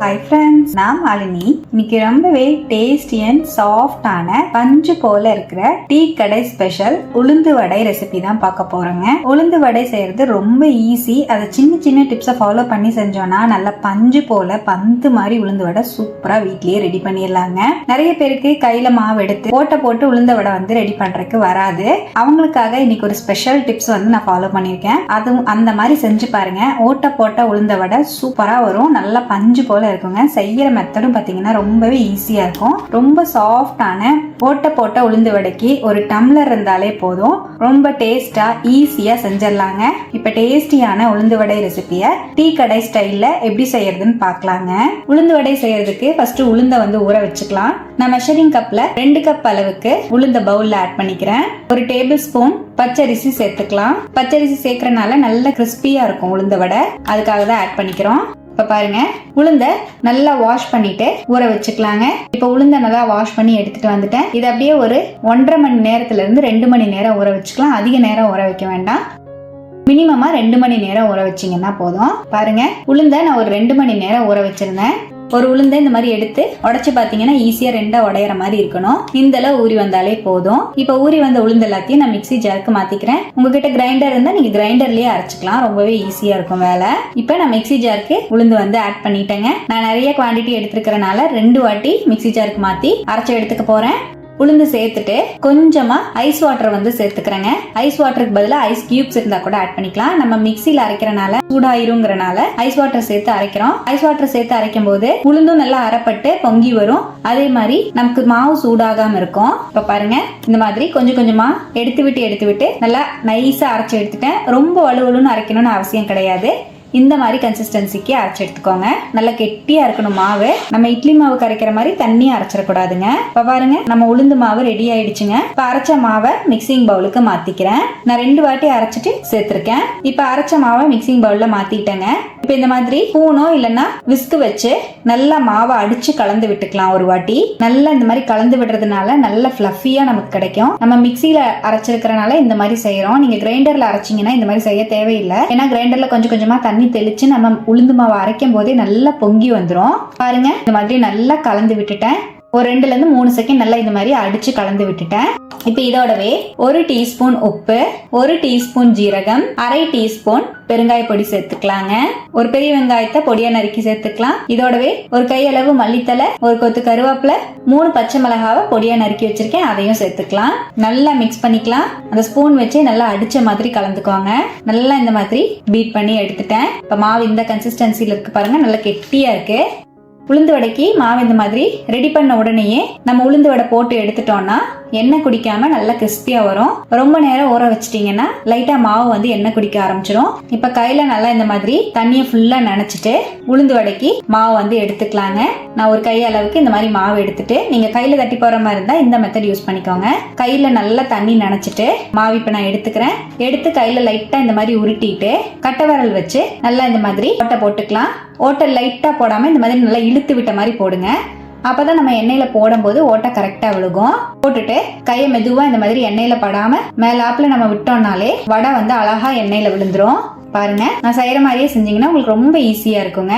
Hi friends நான் மாலினி. இன்னைக்கு ரொம்பவே டேஸ்டி அண்ட் சாஃப்டான பஞ்சு போல இருக்கிற டீ கடை ஸ்பெஷல் உளுந்து வடை ரெசிபி தான் பார்க்க போறோங்க. உளுந்து வடை செய்யறது ரொம்ப ஈஸி அதை சின்ன சின்ன டிப்ஸை ஃபாலோ பண்ணி செஞ்சோம்னா நல்ல பஞ்சு போல பந்து மாதிரி உளுந்து வடை சூப்பரா வீட்லயே ரெடி பண்ணிடலாங்க. நிறைய பேருக்கு கையில மாவு எடுத்து போட்ட போட்டு உளுந்த வடை வந்து ரெடி பண்றதுக்கு வராது. அவங்களுக்காக இன்னைக்கு ஒரு ஸ்பெஷல் டிப்ஸ் வந்து நான் ஃபாலோ பண்ணியிருக்கேன். அதுவும் அந்த மாதிரி செஞ்சு பாருங்க. ஓட்ட போட்ட உளுந்த வடை சூப்பரா வரும். நல்லா பஞ்சு போல இருக்குங்க. செய்கிற மெத்தடும் பார்த்தீங்கன்னா ரொம்பவே ஈஸியாக இருக்கும். ரொம்ப சாஃப்டான ஓட்ட போட்ட உளுந்து வடைக்கு ஒரு டம்ளர் இருந்தாலே போதும். ரொம்ப டேஸ்டாக ஈஸியாக செஞ்சிடலாங்க. இப்போ டேஸ்டியான உளுந்து வடை ரெசிபியை டீ கடை ஸ்டைலில் எப்படி செய்யறதுன்னு பார்க்கலாங்க உளுந்து வடை செய்யறதுக்கு ஃபர்ஸ்ட் உளுந்தை வந்து ஊற வச்சுக்கலாம். நான் மெஷரிங் கப்பில் ரெண்டு கப் அளவுக்கு உளுந்த பவுலில் ஆட் பண்ணிக்கிறேன். ஒரு டேபிள் ஸ்பூன் பச்சரிசி சேர்த்துக்கலாம். பச்சரிசி சேர்க்கறனால நல்ல கிறிஸ்பியா இருக்கும் உளுந்த வடை. அதுக்காக தான் ஆட் பண்ணிக்கிறோம். இப்ப பாருங்க உளுந்த நல்லா வாஷ் பண்ணிட்டு ஊற வச்சுக்கலாங்க. இப்ப உளுந்த நல்லா வாஷ் பண்ணி எடுத்துட்டு வந்துட்டேன். இது அப்படியே ஒரு ஒன்றரை மணி நேரத்துல இருந்து ரெண்டு மணி நேரம் ஊற வச்சுக்கலாம். அதிக நேரம் ஊற வைக்க வேண்டாம். மினிமமா ரெண்டு மணி நேரம் ஊற வச்சீங்கன்னா போதும். பாருங்க உளுந்த நான் ஒரு ரெண்டு மணி நேரம் ஊற வச்சிருந்தேன். ஒரு உளுந்தை இந்த மாதிரி எடுத்து உடச்சு பாத்தீங்கன்னா ஈஸியா ரெண்டா உடையற மாதிரி இருக்கணும். இந்த அளவு ஊறி வந்தாலே போதும். இப்ப ஊறி வந்த உளுந்து எல்லாத்தையும் நான் மிக்ஸி ஜாருக்கு மாத்திக்கிறேன். உங்ககிட்ட கிரைண்டர் இருந்தா நீங்க கிரைண்டர்லயே அரைச்சிக்கலாம். ரொம்பவே ஈஸியா இருக்கும் வேலை. இப்ப நான் மிக்ஸி ஜாருக்கு உளுந்து வந்து ஆட் பண்ணிட்டேங்க. நான் நிறைய குவாண்டிட்டி எடுத்துருக்கறனால ரெண்டு வாட்டி மிக்ஸி ஜாருக்கு மாத்தி அரைச்சு எடுத்துக்க போறேன். உளுந்து சேர்த்துட்டு கொஞ்சமா ஐஸ் வாட்டர் வந்து சேர்த்துக்கிறேங்க. ஐஸ் வாட்டருக்கு பதிலாக ஐஸ் கியூப்ஸ் இருந்தா கூட ஆட் பண்ணிக்கலாம். நம்ம மிக்சியில் அரைக்கிறனால சூடாயிருங்கிறனால ஐஸ் வாட்டர் சேர்த்து அரைக்கிறோம். ஐஸ் வாட்டர் சேர்த்து அரைக்கும் போது உளுந்தும் நல்லா அரைப்பட்டு பொங்கி வரும். அதே மாதிரி நமக்கு மாவு சூடாகாம இருக்கும். இப்ப பாருங்க இந்த மாதிரி கொஞ்சம் கொஞ்சமா எடுத்து விட்டு எடுத்து விட்டு நல்லா நைஸா அரைச்சு எடுத்துட்டேன். ரொம்ப வலுவலுன்னு அரைக்கணும்னு அவசியம் கிடையாது. இந்த மாதிரி கன்சிஸ்டன்சிக்கு அரைச்சி எடுத்துக்கோங்க. நல்லா கெட்டியா இருக்கணும் மாவு. நம்ம இட்லி மாவு கரைக்கிற மாதிரி தண்ணியா அரைச்சிடக்கூடாதுங்க. இப்ப பாருங்க நம்ம உளுந்து மாவு ரெடி ஆயிடுச்சுங்க. இப்ப அரைச்ச மாவை மிக்சிங் பவுலுக்கு மாத்திக்கிறேன். நான் ரெண்டு வாட்டி அரைச்சிட்டு சேர்த்திருக்கேன். இப்ப அரைச்ச மாவை மிக்சிங் பவுல்ல மாத்திட்டேங்க. இப்ப இந்த மாதிரி பூனோ இல்லைன்னா விஸ்கு வச்சு நல்லா மாவை அடிச்சு கலந்து விட்டுக்கலாம் ஒரு வாட்டி. நல்லா இந்த மாதிரி கலந்து விடுறதுனால நல்ல ஃபிளஃபியா நமக்கு கிடைக்கும். நம்ம மிக்சியில அரைச்சிருக்கிறனால இந்த மாதிரி செய்யறோம் நீங்க கிரைண்டர்ல அரைச்சிங்கன்னா இந்த மாதிரி செய்ய தேவையில்லை. ஏன்னா கிரைண்டர்ல கொஞ்சம் கொஞ்சமா தண்ணி தெளிச்சு நம்ம உளுந்து மாவு அரைக்கும் போதே நல்லா பொங்கி வந்துடும் பாருங்க இந்த மாதிரி நல்லா கலந்து விட்டுட்டேன். ஒரு ரெண்டுல இருந்து மூணு செகண்ட் நல்லா இந்த மாதிரி அடிச்சு கலந்து விட்டுட்டேன். இப்போ இதோடவே ஒரு டீஸ்பூன் உப்பு ஒரு டீஸ்பூன் ஜீரகம் அரை டீஸ்பூன் பெருங்காய பொடி சேர்த்துக்கலாங்க. ஒரு பெரிய வெங்காயத்தை பொடியா நறுக்கி சேர்த்துக்கலாம். இதோடவே ஒரு கையளவு மல்லித்தலை ஒரு கொத்து கருவேப்பிலை மூணு பச்சை மிளகாவை பொடியா நறுக்கி வச்சிருக்கேன். அதையும் சேர்த்துக்கலாம். நல்லா மிக்ஸ் பண்ணிக்கலாம். அந்த ஸ்பூன் வச்சு நல்லா அடிச்ச மாதிரி கலந்துக்கோங்க. நல்லா இந்த மாதிரி பீட் பண்ணி எடுத்துட்டேன். இப்போ மாவு இந்த கன்சிஸ்டன்சியில இருக்கு பாருங்க. நல்லா கெட்டியா இருக்கு. உளுந்து வடைக்கு மாவு இந்த மாதிரி ரெடி பண்ண உடனேயே நம்ம உளுந்து வடை போட்டு எடுத்துட்டோம்னா எண்ணெய் குடிக்காம நல்லா கிறிஸ்பியா வரும். ரொம்ப நேரம் ஊற வச்சிட்டீங்கன்னா லைட்டா மாவு வந்து எண்ணெய் குடிக்க ஆரம்பிச்சிடும் இப்ப கையில நல்லா இந்த மாதிரி தண்ணியை ஃபுல்லா நினைச்சிட்டு உளுந்து வடைக்கு மாவு வந்து எடுத்துக்கலாங்க. நான் ஒரு கை அளவுக்கு இந்த மாதிரி மாவு எடுத்துட்டு நீங்க கையில தட்டி போற மாதிரி இருந்தா இந்த மெத்தட் யூஸ் பண்ணிக்கோங்க. கையில நல்லா தண்ணி நினைச்சிட்டு மாவு இப்ப நான் எடுத்துக்கிறேன். எடுத்து கையில லைட்டா இந்த மாதிரி உருட்டிட்டு கட்டை விரல் வச்சு நல்லா இந்த மாதிரி ஓட்டை போட்டுக்கலாம். ஓட்டை லைட்டா போடாம இந்த மாதிரி நல்லா இழுத்து விட்ட மாதிரி போடுங்க. அப்பதான் நம்ம எண்ணெயில போடும்போது ஓட்டை கரெக்டா விழுகும். போட்டுட்டு கையை மெதுவா இந்த மாதிரி எண்ணெயில படாம மேலாப்புல நம்ம விட்டோம்னாலே வடை வந்து அழகா எண்ணெயில விழுந்துரும். பாருங்க. நான் செய்யற மாதிரியே செஞ்சீங்கன்னா உங்களுக்கு ரொம்ப ஈஸியா இருக்குங்க.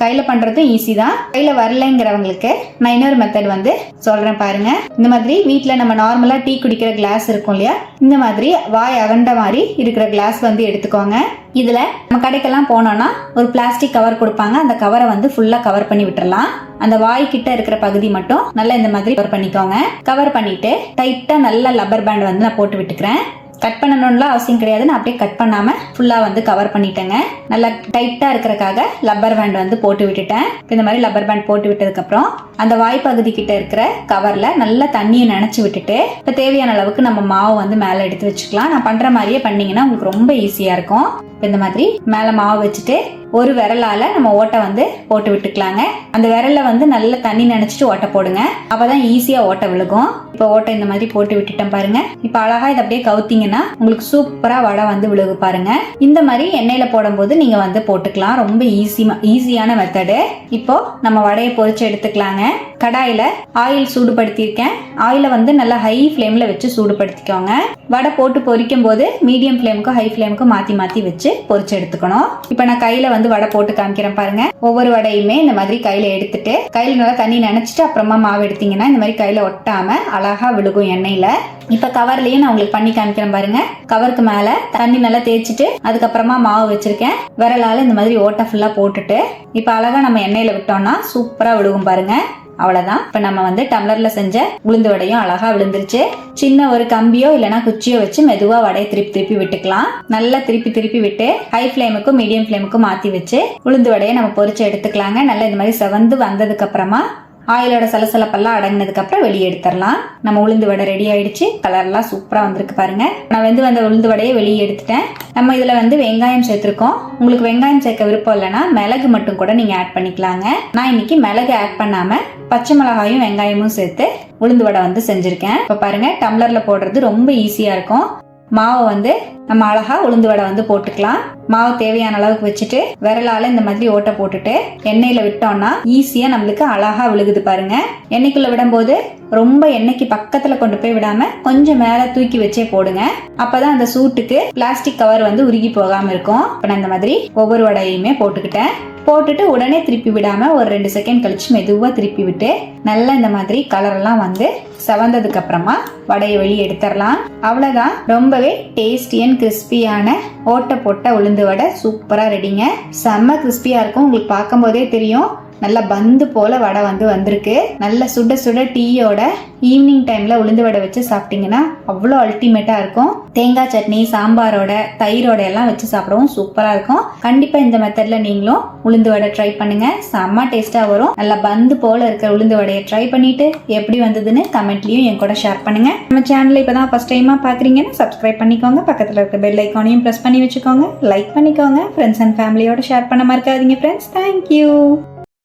கையில் பண்ணுறதும் ஈஸி தான். கையில் வரலைங்கிறவங்களுக்கு நான் இன்னொரு மெத்தட் வந்து சொல்கிறேன் பாருங்க. இந்த மாதிரி வீட்டில் நம்ம நார்மலாக டீ குடிக்கிற கிளாஸ் இருக்கும் இல்லையா? இந்த மாதிரி வாய் அகண்ட மாதிரி இருக்கிற கிளாஸ் வந்து எடுத்துக்கோங்க. இதில் நம்ம கடைக்கெல்லாம் போனோம்னா ஒரு பிளாஸ்டிக் கவர் கொடுப்பாங்க. அந்த கவரை வந்து ஃபுல்லாக கவர் பண்ணி விட்டுறலாம். அந்த வாய் கிட்ட இருக்கிற பகுதி மட்டும் நல்லா இந்த மாதிரி கவர் பண்ணிக்கோங்க. கவர் பண்ணிட்டு டைட்டாக நல்ல லப்பர் பேண்ட் வந்து நான் போட்டு விட்டுக்கிறேன். கட் பண்ணணும்லாம் அவசியம் கிடையாது. நான் அப்படியே கட் பண்ணாம ஃபுல்லா வந்து கவர் பண்ணிட்டேங்க. நல்லா டைட்டா இருக்கிறக்காக லப்பர் பேண்ட் வந்து போட்டு விட்டுட்டேன். இந்த மாதிரி லப்பர் பேண்ட் போட்டு விட்டதுக்கு அப்புறம் அந்த வாய்ப்பகுதி கிட்ட இருக்கிற கவர்ல நல்லா தண்ணியை நினைச்சு விட்டுட்டு இப்ப தேவையான அளவுக்கு நம்ம மாவு வந்து மேல எடுத்து வச்சுக்கலாம். நான் பண்ற மாதிரியே பண்ணீங்கன்னா உங்களுக்கு ரொம்ப ஈஸியா இருக்கும். இந்த மாதிரி மேல மாவு வச்சுட்டு ஒரு விரலால நம்ம ஓட்டை வந்து போட்டு விட்டுக்கலாங்க. அந்த விரல்ல வந்து நல்ல தண்ணி நினைச்சிட்டு ஓட்டை போடுங்க. அப்பதான் ஈஸியா ஓட்டை விழுகும். இப்போ ஓட்டை இந்த மாதிரி போட்டு விட்டுட்டேன் பாருங்க. இப்போ அழகா இதை அப்படியே கவுத்திங்கன்னா போட்டீங்கன்னா உங்களுக்கு சூப்பரா வடை வந்து விழுகு பாருங்க. இந்த மாதிரி எண்ணெயில போடும்போது நீங்க வந்து போட்டுக்கலாம். ரொம்ப ஈஸி ஈஸியான மெத்தடு இப்போ நம்ம வடையை பொறிச்சு எடுத்துக்கலாங்க. கடாயில ஆயில் சூடுபடுத்தியிருக்கேன். ஆயில வந்து நல்லா ஹை ஃப்ளேம்ல வச்சு சூடுபடுத்திக்கோங்க. வடை போட்டு பொரிக்கும் போது மீடியம் ஃப்ளேமுக்கும் ஹை ஃப்ளேமுக்கும் மாத்தி மாத்தி வச்சு பொரிச்சு எடுத்துக்கணும். இப்போ நான் கையில வந்து வடை போட்டு காமிக்கிறேன் பாருங்க. ஒவ்வொரு வடையுமே இந்த மாதிரி கையில எடுத்துட்டு கையில நல்லா தண்ணி நினைச்சிட்டு அப்புறமா மாவு எடுத்தீங்கன்னா இந்த மாதிரி கையில ஒட்டாம அழகா விழுகும் எண்ணெயில. இப்ப கவர்லயும் நான் உங்களுக்கு பண்ணி காமிக்கிறேன் பாருங்க. கவருக்கு மேல தண்ணி நல்லா தேய்ச்சிட்டு அதுக்கப்புறமா மாவு வச்சிருக்கேன். விரலால இந்த மாதிரி ஓட்டை ஃபுல்லா போட்டுட்டு இப்ப அழகா நம்ம எண்ணெயில விட்டோம்னா சூப்பரா விழுகும் பாருங்க. அவ்வளவுதான். இப்ப நம்ம வந்து டம்ளர்ல செஞ்ச உளுந்து வடையும் அழகா விழுந்துருச்சு. சின்ன ஒரு கம்பியோ இல்லனா குச்சியோ வச்சு மெதுவா வடையை திருப்பி திருப்பி விட்டுக்கலாம். நல்லா திருப்பி திருப்பி விட்டு ஹை ஃப்ளேமுக்கும் மீடியம் ஃப்ளேமுக்கும் மாத்தி வச்சு உளுந்து வடையை நம்ம பொறிச்சு எடுத்துக்கலாங்க. நல்லா இந்த மாதிரி செவந்து வந்ததுக்கு அப்புறமா ஆயிலோட சலசலப்பெல்லாம் அடங்கினதுக்கு அப்புறம் வெளியே எடுத்துடலாம். நம்ம உளுந்து வடை ரெடி ஆயிடுச்சு. கலர்லாம் சூப்பரா வந்திருக்கு பாருங்க. நான் வந்து வந்த உளுந்து வடையை வெளியே எடுத்துட்டேன். நம்ம இதுல வந்து வெங்காயம் சேர்த்துருக்கோம். உங்களுக்கு வெங்காயம் சேர்க்க விருப்பம் இல்லைன்னா மிளகு மட்டும் கூட நீங்க ஆட் பண்ணிக்கலாங்க. நான் இன்னைக்கு மிளகு ஆட் பண்ணாம பச்சை மிளகாயும் வெங்காயமும் சேர்த்து உளுந்து வடை வந்து செஞ்சிருக்கேன். இப்ப பாருங்க டம்ளர்ல போடுறது ரொம்ப ஈஸியா இருக்கும். மாவை வந்து நம்ம அழகா உளுந்து வடை வந்து போட்டுக்கலாம். மாவு தேவையான அளவுக்கு வச்சுட்டு விரலால இந்த மாதிரி ஓட்டை போட்டுட்டு எண்ணெயில விட்டோம்னா ஈஸியா நம்மளுக்கு அழகா விழுகுது பாருங்க. எண்ணெய்க்குள்ள விடும்போது ரொம்ப எண்ணெய்க்கு பக்கத்துல கொண்டு போய் விடாம கொஞ்சம் மேல தூக்கி வச்சே போடுங்க. அப்பதான் அந்த சூட்டுக்கு பிளாஸ்டிக் கவர் வந்து உருகி போகாம இருக்கும். இப்ப நான் இந்த மாதிரி ஒவ்வொரு வடையுமே போட்டுக்கிட்டேன். போட்டுட்டு உடனே திருப்பி விடாம ஒரு ரெண்டு செகண்ட் கழிச்சு மெதுவாக திருப்பி விட்டு நல்லா இந்த மாதிரி கலரெல்லாம் வந்து செவந்ததுக்கு அப்புறமா வடையை வெளியே எடுத்துடலாம். அவ்வளோதான் ரொம்பவே டேஸ்டி அண்ட் கிறிஸ்பியான ஓட்ட போட்ட உளுந்து வடை. சூப்பராக ரெடிங்க செம்ம கிறிஸ்பியாக இருக்கும். உங்களுக்கு பார்க்கும்போதே தெரியும். நல்லா பந்து போல வடை வந்து வந்திருக்கு. நல்ல சுட சுட டீயோட ஈவினிங் டைம்ல உளுந்து வடை வச்சு சாப்பிட்டீங்கன்னா அவ்வளோ அல்டிமேட்டா இருக்கும். தேங்காய் சட்னி சாம்பாரோட தயிரோட எல்லாம் வச்சு சாப்பிடவும் சூப்பரா இருக்கும். கண்டிப்பா இந்த மெத்தட்ல நீங்களும் உளுந்து வடை ட்ரை பண்ணுங்க. செம்ம டேஸ்டா வரும். நல்லா பந்து போல இருக்கிற உளுந்து வடையை ட்ரை பண்ணிட்டு எப்படி வந்ததுன்னு கமெண்ட்லயும் என் கூட ஷேர் பண்ணுங்க. நம்ம சேனல் இப்பதான் ஃபர்ஸ்ட் டைமா பாக்குறீங்கன்னா சப்ஸ்கிரைப் பண்ணிக்கோங்க. பக்கத்துல இருக்க பெல் ஐக்கானையும் ப்ரெஸ் பண்ணி வச்சுக்கோங்க. லைக் பண்ணிக்கோங்க. ஃப்ரெண்ட்ஸ் அண்ட் ஃபேமிலியோட ஷேர் பண்ண மறக்காதீங்க ஃப்ரெண்ட்ஸ் தேங்க்யூ